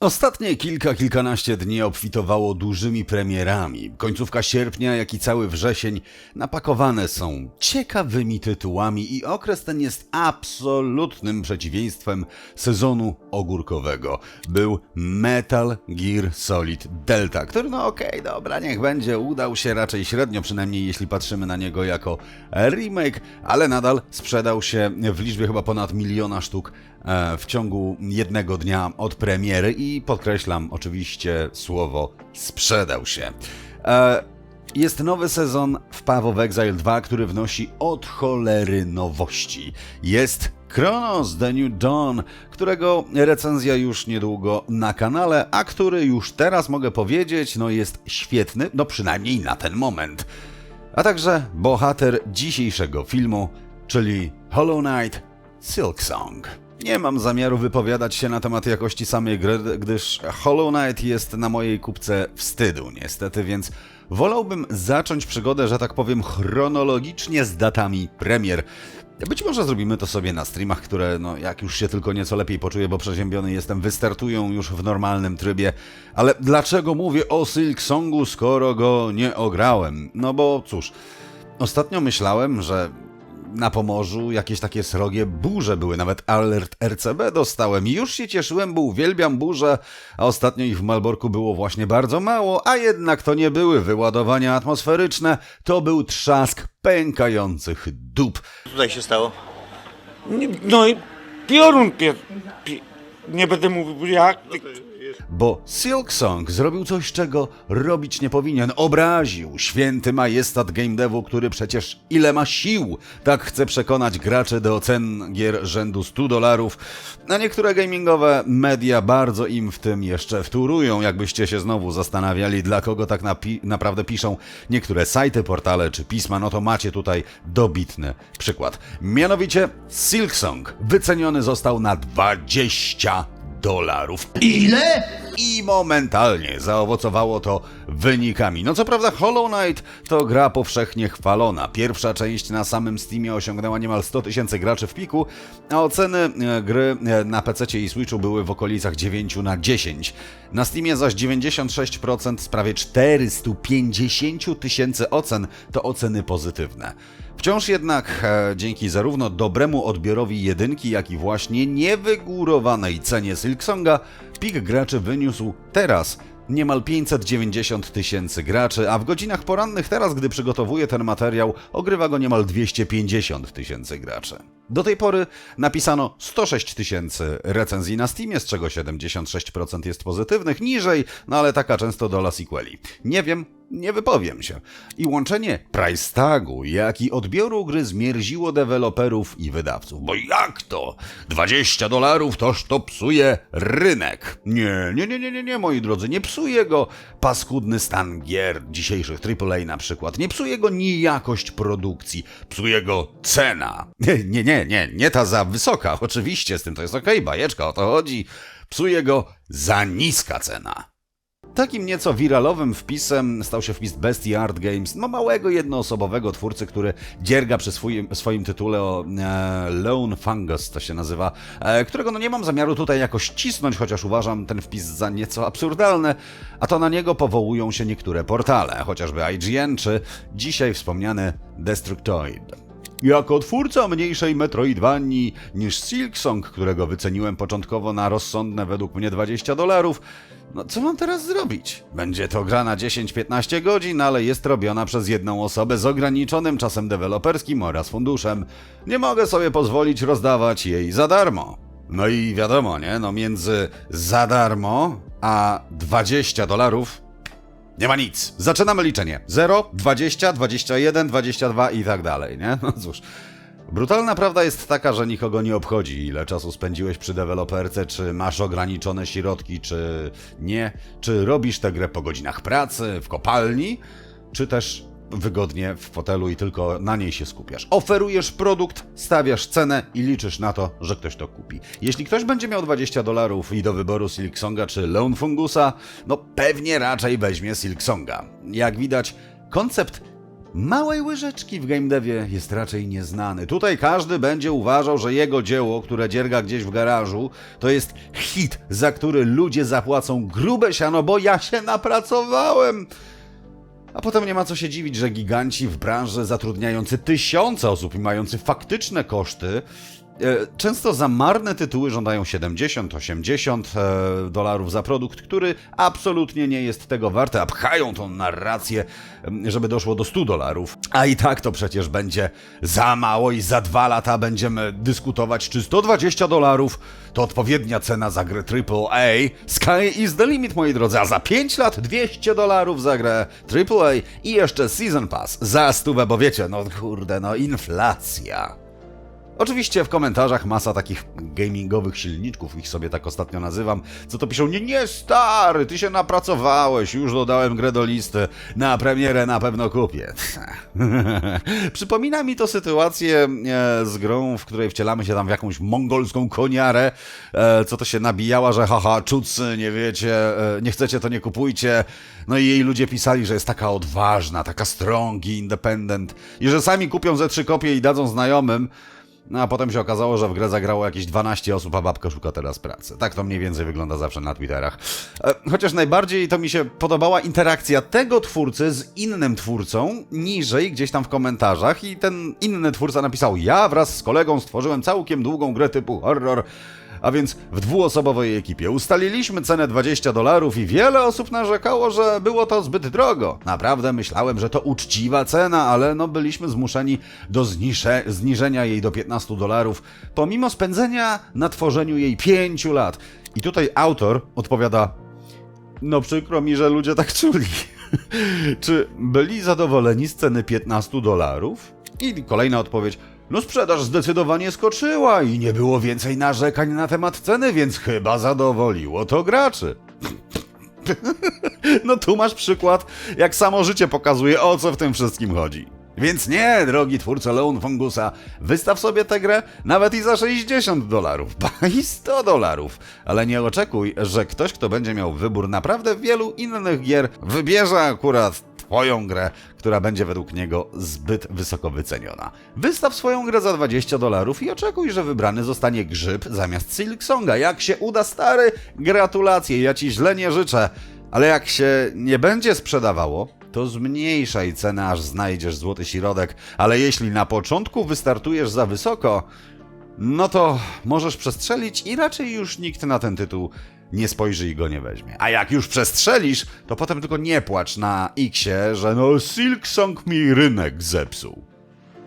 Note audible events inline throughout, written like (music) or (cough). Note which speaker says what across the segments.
Speaker 1: Ostatnie kilka, kilkanaście dni obfitowało dużymi premierami. Końcówka sierpnia, jak i cały wrzesień napakowane są ciekawymi tytułami i okres ten jest absolutnym przeciwieństwem sezonu ogórkowego. Był Metal Gear Solid Delta, który no okej, dobra, niech będzie, udał się raczej średnio, przynajmniej jeśli patrzymy na niego jako remake, ale nadal sprzedał się w liczbie chyba ponad miliona sztuk w ciągu jednego dnia od premiery i podkreślam oczywiście słowo sprzedał się. E, Jest nowy sezon w Path of Exile 2, który wnosi od cholery nowości. Jest Chronos The New Dawn, którego recenzja już niedługo na kanale, a który już teraz mogę powiedzieć, no jest świetny, no przynajmniej na ten moment. A także bohater dzisiejszego filmu, czyli Hollow Knight Silksong. Nie mam zamiaru wypowiadać się na temat jakości samej gry, gdyż Hollow Knight jest na mojej kupce wstydu, niestety, więc wolałbym zacząć przygodę, że tak powiem, chronologicznie z datami premier. Być może zrobimy to sobie na streamach, które, no, jak już się tylko nieco lepiej poczuję, bo przeziębiony jestem, wystartują już w normalnym trybie. Ale dlaczego mówię o Silk Songu, skoro go nie ograłem? No bo cóż, ostatnio myślałem, że na Pomorzu jakieś takie srogie burze były, nawet alert RCB dostałem i już się cieszyłem, bo uwielbiam burze, a ostatnio ich w Malborku było właśnie bardzo mało, a jednak to nie były wyładowania atmosferyczne, to był trzask pękających dup.
Speaker 2: Co tutaj się stało?
Speaker 3: No i piorun pier... pi... Nie będę mówił jak...
Speaker 1: Bo Silk Song zrobił coś, czego robić nie powinien. Obraził święty majestat game devu, który przecież ile ma sił, tak chce przekonać graczy do cen gier rzędu 100 dolarów. A niektóre gamingowe media bardzo im w tym jeszcze wtórują, jakbyście się znowu zastanawiali, dla kogo tak napi- naprawdę piszą niektóre sajty, portale czy pisma, no to macie tutaj dobitny przykład. Mianowicie Silk Song wyceniony został na 20 dolarów. Ile? I momentalnie zaowocowało to wynikami. No co prawda Hollow Knight to gra powszechnie chwalona. Pierwsza część na samym Steamie osiągnęła niemal 100 tysięcy graczy w piku, a oceny e, gry e, na PC i Switchu były w okolicach 9 na 10. Na Steamie zaś 96% z prawie 450 tysięcy ocen to oceny pozytywne. Wciąż jednak e, dzięki zarówno dobremu odbiorowi jedynki, jak i właśnie niewygórowanej cenie Silksonga, pik graczy wyniósł teraz niemal 590 tysięcy graczy, a w godzinach porannych teraz, gdy przygotowuję ten materiał, ogrywa go niemal 250 tysięcy graczy. Do tej pory napisano 106 tysięcy recenzji na Steamie, z czego 76% jest pozytywnych, niżej, no ale taka często dola sequeli. Nie wiem, nie wypowiem się. I łączenie price tagu, jak i odbioru gry zmierziło deweloperów i wydawców. Bo jak to? 20 dolarów toż to psuje rynek. Nie, nie, nie, nie, nie, nie, moi drodzy, nie psuje go paskudny stan gier dzisiejszych AAA na przykład. Nie psuje go ni jakość produkcji, psuje go cena. Nie, nie, nie, nie, nie ta za wysoka, oczywiście, z tym to jest okej, bajeczka, o to chodzi. Psuje go za niska cena. Takim nieco wiralowym wpisem stał się wpis Bestie Art Games, no małego jednoosobowego twórcy, który dzierga przy swoim, swoim tytule o e, Lone Fungus, to się nazywa, e, którego no nie mam zamiaru tutaj jakoś cisnąć, chociaż uważam ten wpis za nieco absurdalny, a to na niego powołują się niektóre portale, chociażby IGN czy dzisiaj wspomniany Destructoid. Jako twórca mniejszej Metroidvanii niż Silksong, którego wyceniłem początkowo na rozsądne według mnie 20 dolarów, no co mam teraz zrobić? Będzie to gra na 10-15 godzin, ale jest robiona przez jedną osobę z ograniczonym czasem deweloperskim oraz funduszem. Nie mogę sobie pozwolić rozdawać jej za darmo. No i wiadomo, nie? No między za darmo a 20 dolarów nie ma nic. Zaczynamy liczenie. 0, 20, 21, 22 i tak dalej, nie? No cóż. Brutalna prawda jest taka, że nikogo nie obchodzi, ile czasu spędziłeś przy deweloperce, czy masz ograniczone środki, czy nie, czy robisz tę grę po godzinach pracy, w kopalni, czy też wygodnie w fotelu i tylko na niej się skupiasz. Oferujesz produkt, stawiasz cenę i liczysz na to, że ktoś to kupi. Jeśli ktoś będzie miał 20 dolarów i do wyboru Silksonga czy Lone Fungusa, no pewnie raczej weźmie Silksonga. Jak widać, koncept małej łyżeczki w game devie jest raczej nieznany. Tutaj każdy będzie uważał, że jego dzieło, które dzierga gdzieś w garażu, to jest hit, za który ludzie zapłacą grube siano, bo ja się napracowałem. A potem nie ma co się dziwić, że giganci w branży zatrudniający tysiące osób i mający faktyczne koszty, często za marne tytuły żądają 70-80 e, dolarów za produkt, który absolutnie nie jest tego warty, a pchają tą narrację, żeby doszło do 100 dolarów. A i tak to przecież będzie za mało i za dwa lata będziemy dyskutować, czy 120 dolarów to odpowiednia cena za grę AAA. Sky is the limit, moi drodzy, a za 5 lat 200 dolarów za grę AAA i jeszcze Season Pass za stówę, bo wiecie, no kurde, no inflacja. Oczywiście w komentarzach masa takich gamingowych silniczków, ich sobie tak ostatnio nazywam, co to piszą, nie, nie stary, ty się napracowałeś, już dodałem grę do listy, na premierę na pewno kupię. (laughs) Przypomina mi to sytuację e, z grą, w której wcielamy się tam w jakąś mongolską koniarę, e, co to się nabijała, że haha, czucy, nie wiecie, e, nie chcecie, to nie kupujcie. No i jej ludzie pisali, że jest taka odważna, taka strong independent i że sami kupią ze trzy kopie i dadzą znajomym. No a potem się okazało, że w grę zagrało jakieś 12 osób, a babka szuka teraz pracy. Tak to mniej więcej wygląda zawsze na Twitterach. E, Chociaż najbardziej to mi się podobała interakcja tego twórcy z innym twórcą, niżej gdzieś tam w komentarzach i ten inny twórca napisał ja wraz z kolegą stworzyłem całkiem długą grę typu horror, a więc w dwuosobowej ekipie. Ustaliliśmy cenę 20 dolarów i wiele osób narzekało, że było to zbyt drogo. Naprawdę myślałem, że to uczciwa cena, ale no byliśmy zmuszeni do znisze, zniżenia jej do 15 dolarów, pomimo spędzenia na tworzeniu jej 5 lat. I tutaj autor odpowiada: No przykro mi, że ludzie tak czuli. (laughs) Czy byli zadowoleni z ceny 15 dolarów? I kolejna odpowiedź. No sprzedaż zdecydowanie skoczyła i nie było więcej narzekań na temat ceny, więc chyba zadowoliło to graczy. (laughs) No tu masz przykład, jak samo życie pokazuje, o co w tym wszystkim chodzi. Więc nie, drogi twórco Lone Fungusa, wystaw sobie tę grę nawet i za 60 dolarów, (laughs) ba i 100 dolarów. Ale nie oczekuj, że ktoś, kto będzie miał wybór naprawdę wielu innych gier, wybierze akurat twoją grę, która będzie według niego zbyt wysoko wyceniona. Wystaw swoją grę za 20 dolarów i oczekuj, że wybrany zostanie grzyb zamiast Silksonga. Jak się uda, stary, gratulacje, ja ci źle nie życzę. Ale jak się nie będzie sprzedawało, to zmniejszaj cenę, aż znajdziesz złoty środek. Ale jeśli na początku wystartujesz za wysoko, no to możesz przestrzelić i raczej już nikt na ten tytuł nie spojrzy i go nie weźmie. A jak już przestrzelisz, to potem tylko nie płacz na Xie, że no Silksong mi rynek zepsuł.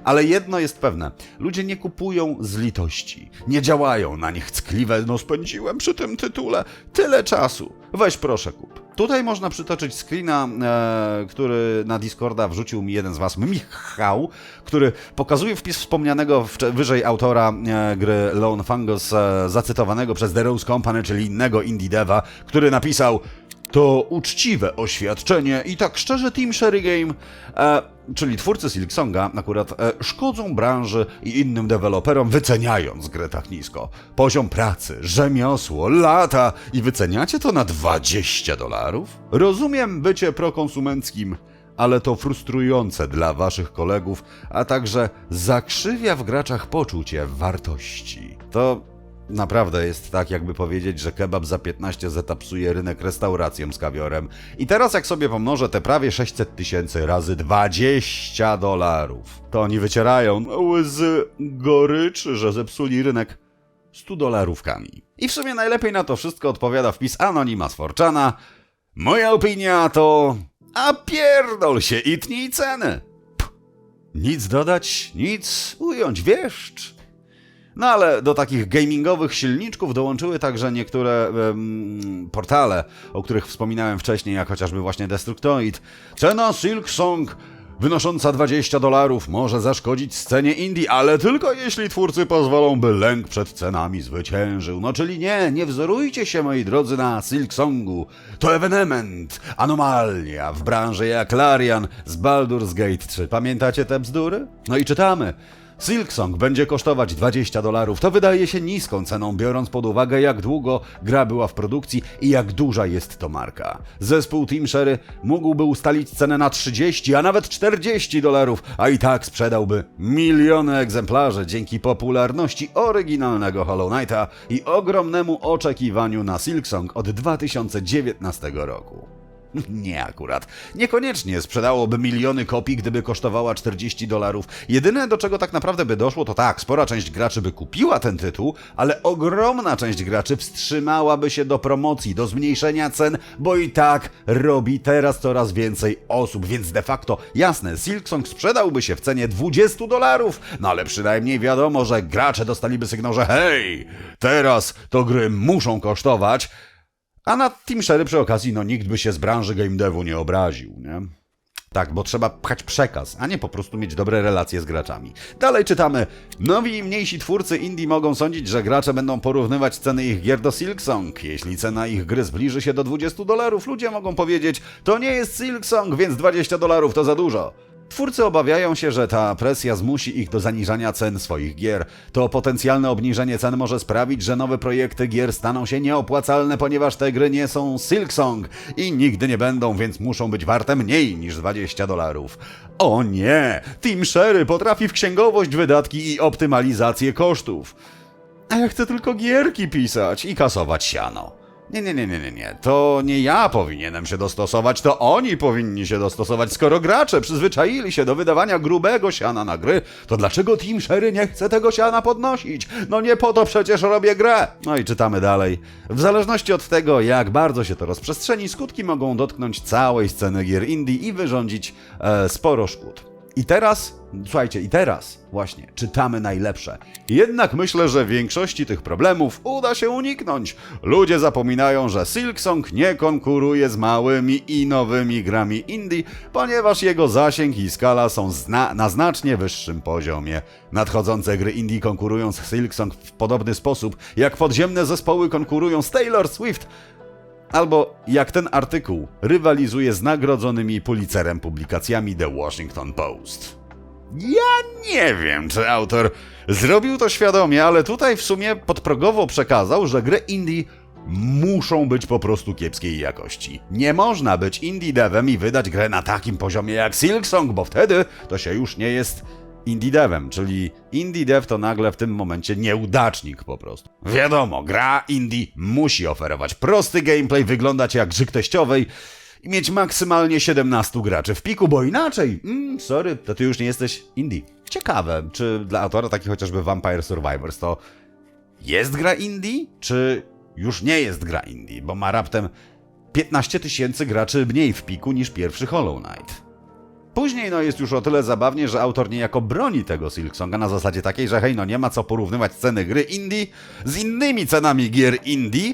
Speaker 1: Ale jedno jest pewne, ludzie nie kupują z litości, nie działają na nich ckliwe, no spędziłem przy tym tytule tyle czasu, weź proszę kup. Tutaj można przytoczyć screena, e, który na Discorda wrzucił mi jeden z was, Michał, który pokazuje wpis wspomnianego wyżej autora e, gry Lone Fungus, e, zacytowanego przez The Rose Company, czyli innego indie deva, który napisał to uczciwe oświadczenie i tak szczerze Team Sherry Game, e, czyli twórcy Silksonga, akurat e, szkodzą branży i innym deweloperom, wyceniając grę tak nisko. Poziom pracy, rzemiosło, lata i wyceniacie to na 20 dolarów? Rozumiem bycie prokonsumenckim, ale to frustrujące dla waszych kolegów, a także zakrzywia w graczach poczucie wartości. To Naprawdę jest tak, jakby powiedzieć, że kebab za 15 zatapsuje rynek restauracją z kawiorem. I teraz jak sobie pomnożę te prawie 600 tysięcy razy 20 dolarów, to oni wycierają łzy goryczy, że zepsuli rynek 100 dolarówkami. I w sumie najlepiej na to wszystko odpowiada wpis Anonima z Forczana. Moja opinia to... A pierdol się i tnij ceny. Pff, nic dodać, nic ująć, wieszcz. No ale do takich gamingowych silniczków dołączyły także niektóre em, portale, o których wspominałem wcześniej, jak chociażby właśnie Destructoid. Cena Silk Song wynosząca 20 dolarów może zaszkodzić scenie indie, ale tylko jeśli twórcy pozwolą, by lęk przed cenami zwyciężył. No czyli nie, nie wzorujcie się moi drodzy na Silk Songu. To ewenement, anomalia w branży jak Larian z Baldur's Gate 3. Pamiętacie te bzdury? No i czytamy. Silksong będzie kosztować 20 dolarów. To wydaje się niską ceną, biorąc pod uwagę, jak długo gra była w produkcji i jak duża jest to marka. Zespół Team Sherry mógłby ustalić cenę na 30, a nawet 40 dolarów, a i tak sprzedałby miliony egzemplarzy dzięki popularności oryginalnego Hollow Knighta i ogromnemu oczekiwaniu na Silksong od 2019 roku. (laughs) Nie akurat. Niekoniecznie sprzedałoby miliony kopii, gdyby kosztowała 40 dolarów. Jedyne, do czego tak naprawdę by doszło, to tak, spora część graczy by kupiła ten tytuł, ale ogromna część graczy wstrzymałaby się do promocji, do zmniejszenia cen, bo i tak robi teraz coraz więcej osób, więc de facto, jasne, Silksong sprzedałby się w cenie 20 dolarów, no ale przynajmniej wiadomo, że gracze dostaliby sygnał, że hej, teraz to gry muszą kosztować, a na Team Sherry przy okazji, no nikt by się z branży game devu nie obraził, nie? Tak, bo trzeba pchać przekaz, a nie po prostu mieć dobre relacje z graczami. Dalej czytamy. Nowi i mniejsi twórcy indie mogą sądzić, że gracze będą porównywać ceny ich gier do Silksong. Jeśli cena ich gry zbliży się do 20 dolarów, ludzie mogą powiedzieć, to nie jest Silksong, więc 20 dolarów to za dużo. Twórcy obawiają się, że ta presja zmusi ich do zaniżania cen swoich gier. To potencjalne obniżenie cen może sprawić, że nowe projekty gier staną się nieopłacalne, ponieważ te gry nie są Silksong i nigdy nie będą, więc muszą być warte mniej niż 20 dolarów. O nie! Team Sherry potrafi w księgowość wydatki i optymalizację kosztów. A ja chcę tylko gierki pisać i kasować siano. Nie, nie, nie, nie, nie, nie. To nie ja powinienem się dostosować, to oni powinni się dostosować. Skoro gracze przyzwyczaili się do wydawania grubego siana na gry, to dlaczego Team Sherry nie chce tego siana podnosić? No nie po to przecież robię grę. No i czytamy dalej. W zależności od tego, jak bardzo się to rozprzestrzeni, skutki mogą dotknąć całej sceny gier indie i wyrządzić e, sporo szkód. I teraz, słuchajcie, i teraz właśnie czytamy najlepsze. Jednak myślę, że większości tych problemów uda się uniknąć. Ludzie zapominają, że Silksong nie konkuruje z małymi i nowymi grami indie, ponieważ jego zasięg i skala są zna na znacznie wyższym poziomie. Nadchodzące gry indie konkurują z Silksong w podobny sposób, jak podziemne zespoły konkurują z Taylor Swift, Albo jak ten artykuł rywalizuje z nagrodzonymi Pulitzerem publikacjami The Washington Post. Ja nie wiem, czy autor zrobił to świadomie, ale tutaj w sumie podprogowo przekazał, że gry indie muszą być po prostu kiepskiej jakości. Nie można być indie devem i wydać grę na takim poziomie jak Silksong, bo wtedy to się już nie jest indie devem, czyli indie dev to nagle w tym momencie nieudacznik po prostu. Wiadomo, gra indie musi oferować prosty gameplay, wyglądać jak grzyk teściowej i mieć maksymalnie 17 graczy w piku, bo inaczej, mm, sorry, to ty już nie jesteś indie. Ciekawe, czy dla autora taki chociażby Vampire Survivors to jest gra indie, czy już nie jest gra indie, bo ma raptem 15 tysięcy graczy mniej w piku niż pierwszy Hollow Knight. Później no jest już o tyle zabawnie, że autor niejako broni tego Silksonga na zasadzie takiej, że hej, no nie ma co porównywać ceny gry indie z innymi cenami gier indie,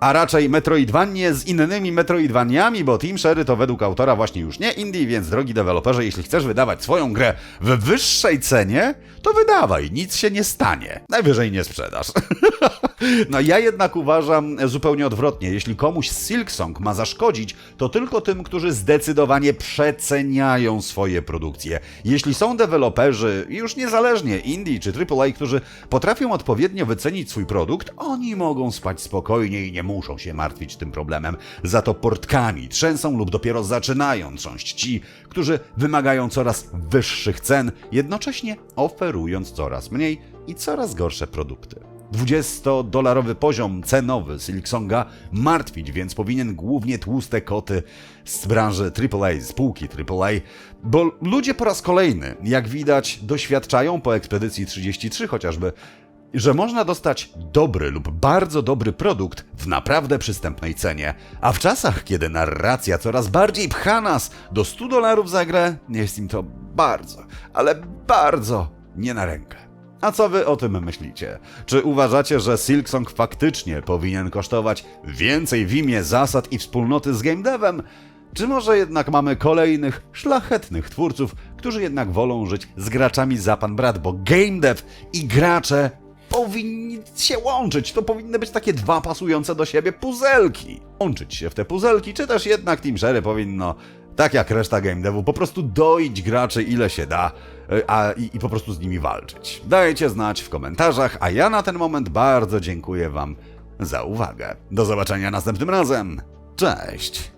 Speaker 1: a raczej Metroidvanie z innymi Metroidvaniami, bo Team Sherry to według autora właśnie już nie indie, więc drogi deweloperze, jeśli chcesz wydawać swoją grę w wyższej cenie, to wydawaj, nic się nie stanie. Najwyżej nie sprzedasz. (laughs) No ja jednak uważam zupełnie odwrotnie. Jeśli komuś Silksong ma zaszkodzić, to tylko tym, którzy zdecydowanie przeceniają swoje produkcje. Jeśli są deweloperzy, już niezależnie indie czy AAA, którzy potrafią odpowiednio wycenić swój produkt, oni mogą spać spokojnie i nie muszą się martwić tym problemem. Za to portkami trzęsą lub dopiero zaczynają trząść ci, którzy wymagają coraz wyższych cen, jednocześnie oferując coraz mniej i coraz gorsze produkty. 20-dolarowy poziom cenowy Silksonga martwić, więc powinien głównie tłuste koty z branży AAA, z półki AAA, bo ludzie po raz kolejny, jak widać, doświadczają po ekspedycji 33 chociażby, że można dostać dobry lub bardzo dobry produkt w naprawdę przystępnej cenie, a w czasach, kiedy narracja coraz bardziej pcha nas do 100 dolarów za grę, jest im to bardzo, ale bardzo nie na rękę. A co wy o tym myślicie? Czy uważacie, że Silksong faktycznie powinien kosztować więcej w imię zasad i wspólnoty z game devem? Czy może jednak mamy kolejnych szlachetnych twórców, którzy jednak wolą żyć z graczami za pan brat, bo game dev i gracze powinni się łączyć. To powinny być takie dwa pasujące do siebie puzelki. Łączyć się w te puzelki, czy też jednak Team Sherry powinno Tak jak reszta game devu, po prostu doić graczy ile się da, y, a i, i po prostu z nimi walczyć. Dajcie znać w komentarzach, a ja na ten moment bardzo dziękuję Wam za uwagę. Do zobaczenia następnym razem. Cześć!